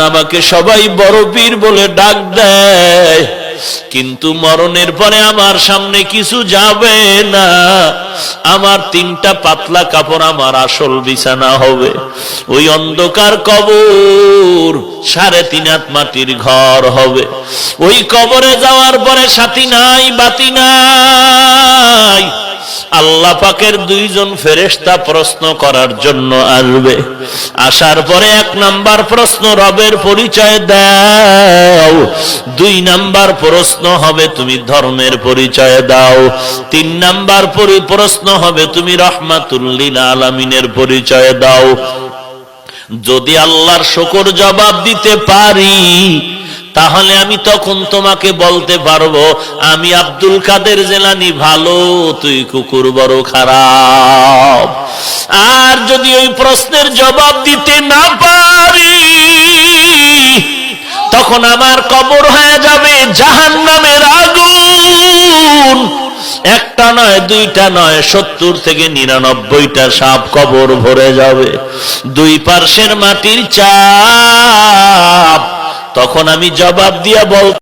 আমাকে সবাই বড় পীর বলে ডাক দেয়। কিন্তু মরণের পরে আমার সামনে কিছু যাবে না। আমার তিনটা পাতলা কাপড় আমার আসল বিছানা হবে। ওই অন্ধকার কবর সাড়ে তিন হাত মাটির ঘর হবে। ওই কবরে যাওয়ার পরে সাথী নাই, বাতি নাই। আল্লাহ পাকের দুইজন ফেরেশতা প্রশ্ন করার জন্য আসবে। আসার পরে এক নাম্বার প্রশ্ন, রবের পরিচয় দাও। দুই নাম্বার প্রশ্ন হবে, তুমি ধর্মের পরিচয় দাও। তিন নাম্বার পরি প্রশ্ন হবে, তুমি রহমাতুল্লিল আলামিনের পরিচয় দাও। যদি আল্লাহর শকর জবাব দিতে পারি তাহলে আমি তখন তোমাকে বলতে পারব, আমি আব্দুল কাদের জেলানি, ভালো, তুই কুকুর বড় খারাপ। আর যদি ওই প্রশ্নের জবাব দিতে না পারি, তখন আমার কবর হয়ে যাবে জাহান নামের আগুন। একটা নয়, দুইটা নয়, সত্তর থেকে নিরানব্বইটা সাপ কবর ভরে যাবে। দুই পার্শ্বের মাটির চাপ। তখন আমি জবাব দিয়া বল